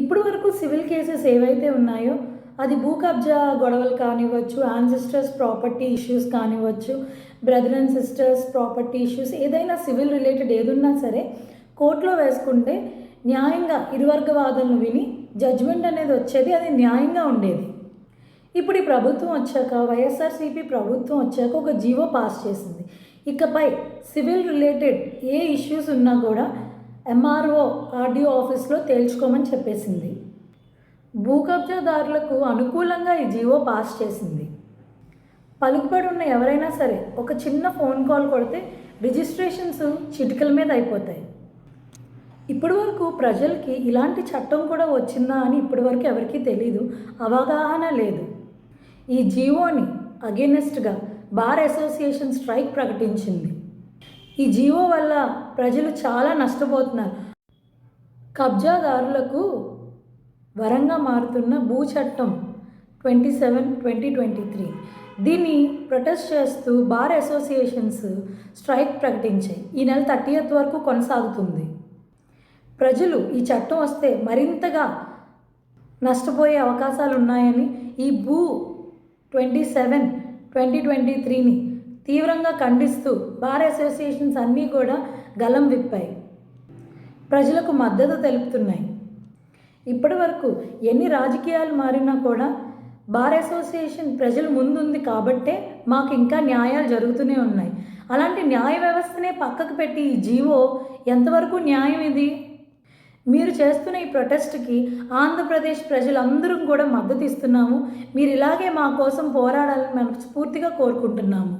ఇప్పుడు వరకు civil cases ఏవైతే ఉన్నాయో అది భూ కబ్జా గొడవలు కానివ్వచ్చు ancestors property issues కానివ్వచ్చు brother and sisters property issues ఏదైనా సివిల్ రిలేటెడ్ ఏదున్నా సరే కోర్టులో వేసుకుంటే న్యాయంగా ఇరువర్గ వాదనలు విని జడ్జ్మెంట్ అనేది వచ్చేది అది న్యాయంగా ఉండేది. ఇప్పుడు ఈ ప్రభుత్వం వచ్చాక వైఎస్ఆర్సీపీ ప్రభుత్వం వచ్చాక ఒక జీవో పాస్ చేసింది. ఇకపై సివిల్ రిలేటెడ్ ఏ ఇష్యూస్ ఉన్నా కూడా ఎంఆర్ఓ ఆర్డీఓ ఆఫీస్లో తేల్చుకోమని చెప్పేసింది. భూకబ్జాదారులకు అనుకూలంగా ఈ జీవో పాస్ చేసింది. పలుకుబడి ఉన్న ఎవరైనా సరే ఒక చిన్న ఫోన్ కాల్ కొడితే రిజిస్ట్రేషన్స్ చిటికల మీద అయిపోతాయి. ఇప్పటి వరకు ప్రజలకి ఇలాంటి చట్టం కూడా వచ్చిందా అని ఇప్పటి వరకు ఎవరికీ తెలియదు అవగాహన లేదు. ఈ జీవోని అగేనెస్ట్గా బార్ అసోసియేషన్ స్ట్రైక్ ప్రకటించింది. ఈ జీవో వల్ల ప్రజలు చాలా నష్టపోతున్నారు. కబ్జాదారులకు వరంగా మారుతున్న భూ చట్టం twenty seven twenty twenty three. దీన్ని ప్రొటెస్ట్ చేస్తూ బార్ అసోసియేషన్స్ స్ట్రైక్ ప్రకటించాయి. ఈ నెల థర్టీయత్ వరకు కొనసాగుతుంది. ప్రజలు ఈ చట్టం వస్తే మరింతగా నష్టపోయే అవకాశాలు ఉన్నాయని ఈ భూ ట్వంటీ సెవెన్ ట్వంటీ ట్వంటీ త్రీని తీవ్రంగా ఖండిస్తూ బార్ అసోసియేషన్స్ అన్నీ కూడా గలం విప్పాయి. ప్రజలకు మద్దతు తెలుపుతున్నాయి. ఇప్పటి వరకు ఎన్ని రాజకీయాలు మారినా కూడా బార్ అసోసియేషన్ ప్రజల ముందుంది కాబట్టే మాకు ఇంకా న్యాయాలు జరుగుతూనే ఉన్నాయి. అలాంటి న్యాయ వ్యవస్థనే పక్కకు పెట్టి ఈ జీవో ఎంతవరకు న్యాయం ఇది? మీరు చేస్తున్న ఈ ప్రొటెస్ట్కి ఆంధ్రప్రదేశ్ ప్రజలందరం కూడా మద్దతు ఇస్తున్నాము. మీరు ఇలాగే మా కోసం పోరాడాలని మనస్ఫూర్తిగా కోరుకుంటున్నాము.